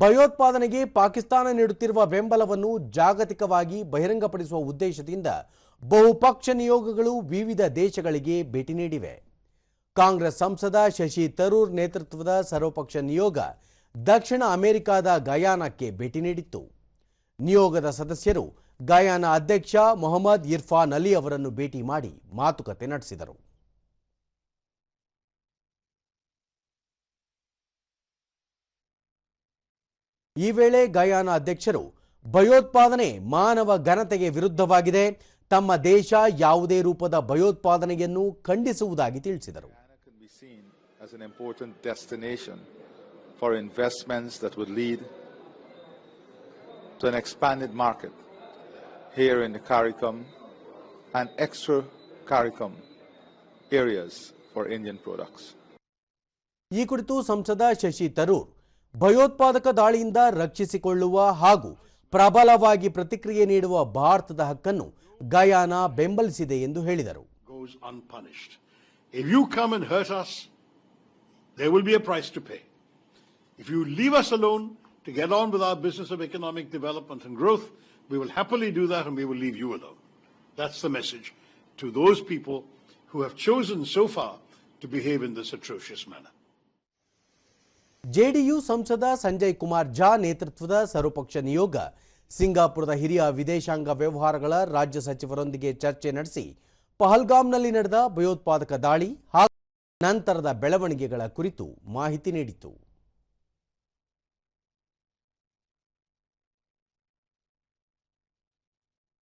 ಭಯೋತ್ಪಾದನೆಗೆ ಪಾಕಿಸ್ತಾನ ನೀಡುತ್ತಿರುವ ಬೆಂಬಲವನ್ನು ಜಾಗತಿಕವಾಗಿ ಬಹಿರಂಗಪಡಿಸುವ ಉದ್ದೇಶದಿಂದ ಬಹುಪಕ್ಷ ನಿಯೋಗಗಳು ವಿವಿಧ ದೇಶಗಳಿಗೆ ಭೇಟಿ ನೀಡಿವೆ. ಕಾಂಗ್ರೆಸ್ ಸಂಸದ ಶಶಿ ತರೂರ್ ನೇತೃತ್ವದ ಸರ್ವಪಕ್ಷ ನಿಯೋಗ ದಕ್ಷಿಣ ಅಮೆರಿಕಾದ ಗಯಾನಕ್ಕೆ ಭೇಟಿ ನೀಡಿತ್ತು. ನಿಯೋಗದ ಸದಸ್ಯರು ಗಯಾನ ಅಧ್ಯಕ್ಷ ಮೊಹಮ್ಮದ್ ಇರ್ಫಾನ್ ಅಲಿ ಅವರನ್ನು ಭೇಟಿ ಮಾಡಿ ಮಾತುಕತೆ ನಡೆಸಿದರು. ಈ ವೇಳೆ ಗಯಾನ ಅಧ್ಯಕ್ಷರು ಭಯೋತ್ಪಾದನೆ ಮಾನವ ಘನತೆಗೆ ವಿರುದ್ಧವಾಗಿದೆ ತಮ್ಮ ದೇಶ ಯಾವುದೇ ರೂಪದ ಭಯೋತ್ಪಾದನೆಯನ್ನು ಖಂಡಿಸುವುದಾಗಿ ತಿಳಿಸಿದರು for investments that would lead to an expanded market here in the CARICOM and extra CARICOM areas for Indian products. ಈ ಕುರಿತು ಸಂಸದ ಶಶಿ ತರೂರ್ ಭಯೋತ್ಪಾದಕ ದಾಳಿಯಿಂದ ರಕ್ಷಿಸಿಕೊಳ್ಳುವ ಹಾಗೂ ಪ್ರಬಲವಾಗಿ ಪ್ರತಿಕ್ರಿಯೆ ನೀಡುವ ಭಾರತದ ಹಕ್ಕನ್ನು ಗಯಾನ ಬೆಂಬಲಿಸಿದೆ ಎಂದು ಹೇಳಿದರು. If you come and hurt us, there will be a price to. If you leave us alone to get on with our business of economic development and growth, we will happily do that and we will leave you alone. That's the message to those people who have chosen so far to behave in this atrocious manner. JDU ಸಂಸದ ಸಂಜಯ್ ಕುಮಾರ್ ಝಾ ನೇತೃತ್ವದ ಸರ್ವಪಕ್ಷ ನಿಯೋಗ ಸಿಂಗಾಪುರದ ಹಿರಿಯ ವಿದೇಶಾಂಗ ವ್ಯವಹಾರಗಳ ರಾಜ್ಯ ಸಚಿವರೊಂದಿಗೆ ಚರ್ಚೆ ನಡೆಸಿ ಪಹಲ್ಗಾಮ್ನಲ್ಲಿ ನಡೆದ ಭಯೋತ್ಪಾದಕ ದಾಳಿ ಹಾಗೂ ನಂತರದ ಬೆಳವಣಿಗೆಗಳ ಕುರಿತು ಮಾಹಿತಿ ನೀಡಿತು.